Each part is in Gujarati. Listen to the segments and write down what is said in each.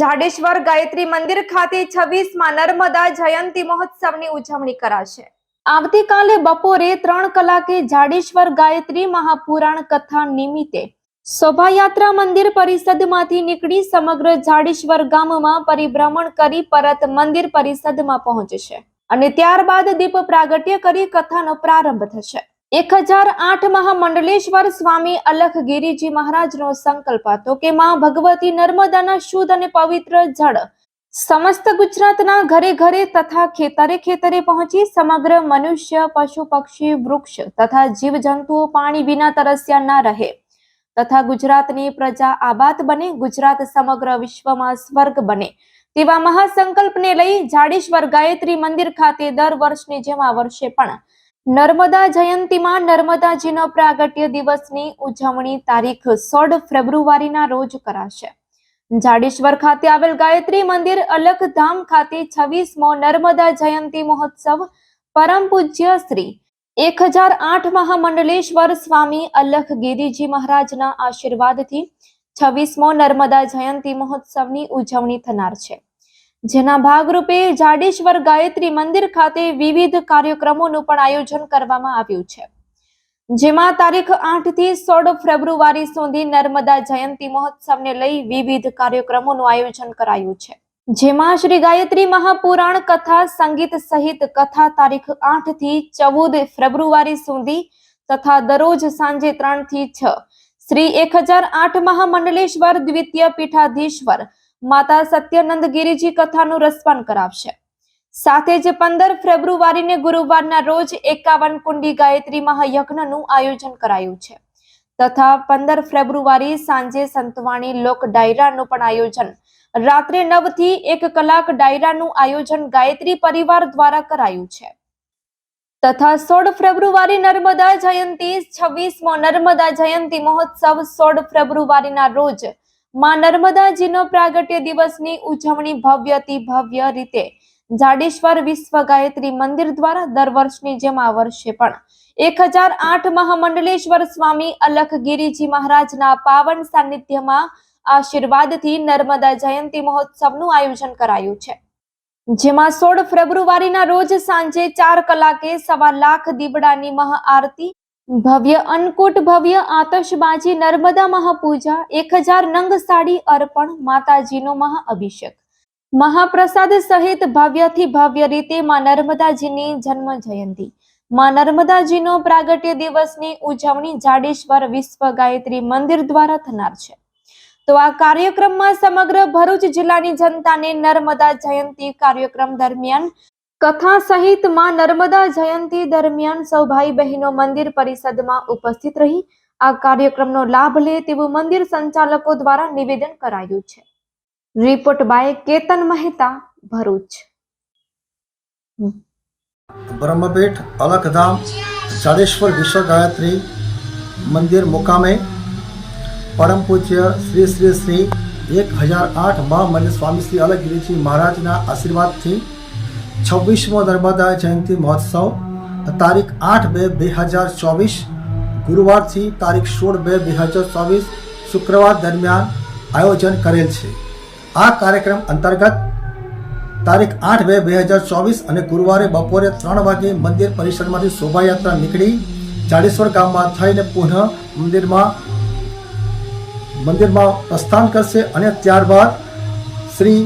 જાડેશ્વર ગાયત્રી મંદિર ખાતે છવ્વીસમાં નર્મદા જયંતિ મહોત્સવની ઉજવણી કરાશે. આવતીકાલે બપોરે ત્રણ કલાકે જાડેશ્વર ગાયત્રી મહાપુરાણ કથા નિમિત્તે શોભાયાત્રા મંદિર પરિષદમાંથી નીકળી સમગ્ર જાડેશ્વર ગામમાં પરિભ્રમણ કરી પરત મંદિર પરિષદમાં પહોંચશે અને ત્યારબાદ દીપ પ્રાગટ્ય કરી કથાનો પ્રારંભ થશે. એક હજાર આઠ મહામંડલેશ્વર સ્વામી અલખગીરીજી મહારાજનો સંકલ્પ હતો કે માં ભગવતી નર્મદાના શુદ્ધ અને પવિત્ર જળ સમસ્ત ગુજરાતના ઘરે ઘરે તથા ખેતરે ખેતરે પહોંચી સમગ્ર મનુષ્ય, પશુ, પક્ષી, વૃક્ષ તથા જીવજંતુઓ પાણી વિના તરસ્યા ના રહે. તથા ગુજરાતની પ્રજા આબાદ બને, ગુજરાત સમગ્ર વિશ્વમાં સ્વર્ગ બને. તેવા મહાસંકલ્પને લઈ જાડેશ્વર ગાયત્રી મંદિર ખાતે દર વર્ષની જેમ આ વર્ષે પણ નર્મદા જયંતીમાં નર્મદાજીનો પ્રાગટ્ય દિવસની ઉજવણી તારીખ સોળ ફેબ્રુઆરીના રોજ કરાશે. જાડેશ્વર ખાતે આવેલ ગાયત્રી મંદિર અલખધામ ખાતે છવ્વીસમો નર્મદા જયંતી મહોત્સવ પરમ પૂજ્ય શ્રી એક હજાર આઠ મહામંડલેશ્વર સ્વામી અલખ ગિરિજી મહારાજના આશીર્વાદથી છવ્વીસમો નર્મદા જયંતી મહોત્સવની ઉજવણી થનાર છે. જેના ભાગરૂપે જાડેશ્વર ગાયત્રી મંદિર ખાતે વિવિધ કાર્યક્રમોનું પણ આયોજન કરવામાં આવ્યું છે. જેમાં તારીખ આઠથી સોળ ફેબ્રુઆરી સુધી નર્મદા જયંતિ મહોત્સવને લઈ વિવિધ કાર્યક્રમોનું આયોજન કરાયું છે. જેમાં શ્રી ગાયત્રી મહાપુરાણ કથા, સંગીત સહિત કથા તારીખ આઠથી ચૌદ ફેબ્રુઆરી સુધી તથા દરરોજ સાંજે ત્રણથી છ. શ્રી એક હજાર આઠ મહામંડલેશ્વર દ્વિતીય પીઠાધીશ્વર માતા સત્યનંદ ગિરિજી કથાનું રસપાન કરાવશે. સાથે જ પંદર ફેબ્રુઆરીને ગુરુવારના રોજ એકાવન કુંડી ગાયત્રી મહાયજ્ઞનું આયોજન કરાયું છે. તથા પંદર ફેબ્રુઆરી સાંજે સંતવાણી લોક ડાયરાનું પણ આયોજન. રાત્રે નવથી એક કલાક ડાયરાનું આયોજન ગાયત્રી પરિવાર દ્વારા કરાયું છે. તથા સોળ ફેબ્રુઆરી નર્મદા જયંતી છવ્વીસમો નર્મદા જયંતી મહોત્સવ સોળ ફેબ્રુઆરીના રોજ માં નર્મદાજીનો પ્રાગટ્ય દિવસની ઉજવણી ભવ્યથી ભવ્ય રીતે. જાડેશ્વર વિશ્વ ગાયત્રી મંદિર દ્વારા દર વર્ષની જેમ આ વર્ષે પણ. એક હજાર આઠ મહામંડલેશ્વર સ્વામી અલખગીરીજી મહારાજના પાવન સાનિધ્યમાં આશીર્વાદથી નર્મદા જયંતી મહોત્સવનું આયોજન કરાયું છે. જેમાં સોળ ફેબ્રુઆરીના રોજ સાંજે ચાર કલાકે સવા લાખ દીવડાની મહાઆરતી ભવ્ય અન્નકૂટ ભવ્ય આતશબાજી નર્મદા મહાપૂજા, એક હજાર નંગ સાડી અર્પણ, માતાજીનો મહાઅભિષેક. મહાપ્રસાદ સહિત ભવ્યથી ભવ્ય રીતે માં નર્મદાજીની જન્મ જયંતી. માં નર્મદાજીનો પ્રાગટ્ય દિવસની ઉજવણી જાડેશ્વર વિશ્વ ગાયત્રી મંદિર દ્વારા થનાર છે. તો આ કાર્યક્રમમાં સમગ્ર ભરૂચ જિલ્લાની જનતાને નર્મદા જયંતી કાર્યક્રમ દરમિયાન કથા સહિતમાં નર્મદા જયંતી દરમિયાન સૌ ભાઈ બહેનો મંદિર પરિષદમાં ઉપસ્થિત રહી આ કાર્યક્રમનો લાભ લે તેવું મંદિર સંચાલકો દ્વારા નિવેદન કરાયું છે. Report by Ketan Mehta, Bharuch. બ્રહ્મપીઠ, Alakhdham, Jadeshwar Vishwa Gayatri મંદિર મુકામે પરમ પૂજ્ય શ્રી શ્રી શ્રી એક હજાર આઠ મહામંદિર સ્વામી શ્રી અલગગીરીજી મહારાજના આશીર્વાદથી છવ્વીસમો નર્મદા જયંતિ મહોત્સવ, તારીખ આઠ બે બે હજાર ચોવીસ, ગુરુવારથી તારીખ સોળ બે બે હજાર ચોવીસ, શુક્રવાર દરમિયાન આયોજન કરેલ છે. આ કાર્યક્રમ અંતર્ગત તારીખ આઠ બે બે હજાર ચોવીસ અને ગુરુવારે બપોરે ત્રણ વાગે મંદિર પરિસરમાંથી શોભાયાત્રા નીકળી જાડેશ્વર ગામમાં થઈને પુનઃ મંદિરમાં મંદિરમાં પ્રસ્થાન કરશે અને ત્યારબાદ શ્રી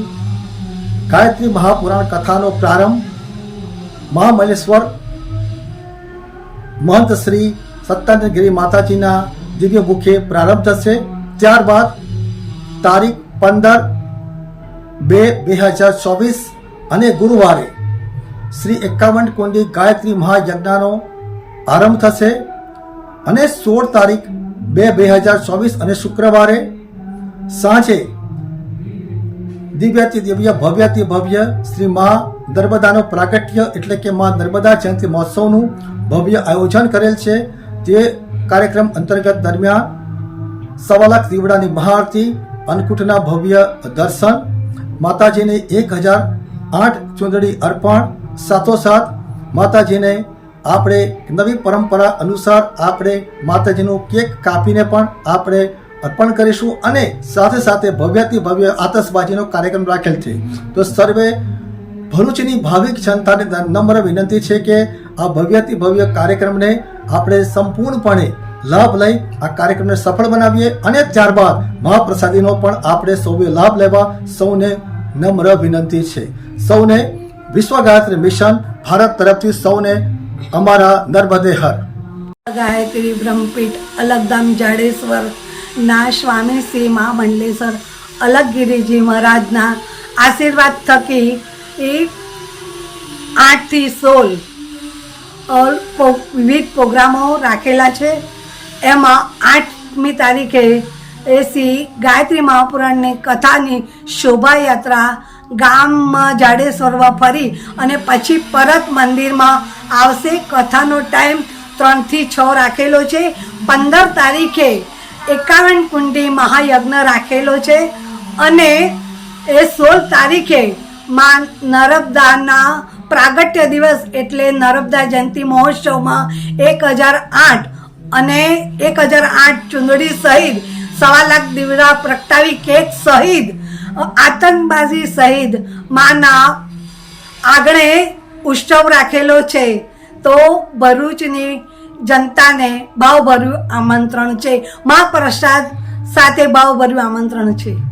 ગાયત્રી મહાપુરાણ કથાનો પ્રારંભ મહામલેશ્વર મહંત શ્રી સત્યાનંદગીરી માતાજીના દિવ્ય મુખે પ્રારંભ થશે. ત્યારબાદ તારીખ પંદર બે બે હજાર ચોવીસ અને ગુરુવારે શ્રી એકાવન કુંડી ગાયત્રી મહાયજ્ઞાનો આરંભ થશે અને સોળ તારીખ બે બે હજાર ચોવીસ અને શુક્રવારે સાંજે દિવ્યાતિ દિવ્ય, ભવ્યાતિ ભવ્ય શ્રી મા નર્મદાનો પ્રાગટ્ય એટલે કે મા નર્મદા જયંતિ મહોત્સવનું ભવ્ય આયોજન કરેલ છે. તે કાર્યક્રમ અંતર્ગત દરમિયાન સવા લાખ દીવડાની મહાઆરતી, અન્નકૂટના ભવ્ય દર્શન, માતાજીને એક હજાર આઠ ચૂંદડી અર્પણ, સાથોસાથ માતાજીને આપણે નવી પરંપરા અનુસાર આપણે માતાજીનું કેક કાપીને પણ આપણે અર્પણ કરીશું અને સાથે સાથે ભવ્યથી ભવ્ય આતશબાજીનો કાર્યક્રમ રાખેલ છે. તો સર્વે ભરૂચની ભાવિક જનતાને નમ્ર વિનંતી છે કે આ ભવ્યથી ભવ્ય કાર્યક્રમને આપણે સંપૂર્ણપણે લાભ લઈ આ કાર્યક્રમને સફળ બનાવીએ અને ત્યારબાદ મહાપ્રસાદીનો પણ આપણે સૌએ લાભ લેવા સૌને નમ્ર વિનંતી છે. સૌને વિશ્વ ગાયત્રી મિશન ભારત તરફથી સૌને અમારા નર્મદે હર ગાયત્રી બ્રહ્મપીઠ અલગધામ જાડેશ્વર ના, સ્વામી શ્રી મા મંડલેશ્વર. અલગગીરીજી મહારાજના. આશીર્વાદ થકી એ આઠથી સોળ વિવિધ પ્રોગ્રામો રાખેલા છે. એમાં આઠમી તારીખે એ શ્રી ગાયત્રી મહાપુરાણની કથાની શોભાયાત્રા ગામમાં જાડેશ્વરમાં ફરી અને પછી પરત મંદિરમાં આવશે. કથાનો ટાઈમ ત્રણથી છ રાખેલો છે. પંદર તારીખે એકાવન કુંડી મહાયજ્ઞ રાખેલો છે અને એ સોળ તારીખે માં નર્મદાના પ્રાગટ્ય દિવસ એટલે નર્મદા જયંતિ મહોત્સવમાં એક હજાર આઠ અને એક હજાર આઠ ચુંદડી સહિત સવા લાખ દીવડા પ્રગટાવી કેક સહિત, આતંકબાજી સહિત માના આગળ ઉત્સવ રાખેલો છે. તો ભરૂચની જનતાને ભાવભર્યું આમંત્રણ છે. મહાપ્રસાદ સાથે ભાવભર્યું આમંત્રણ છે.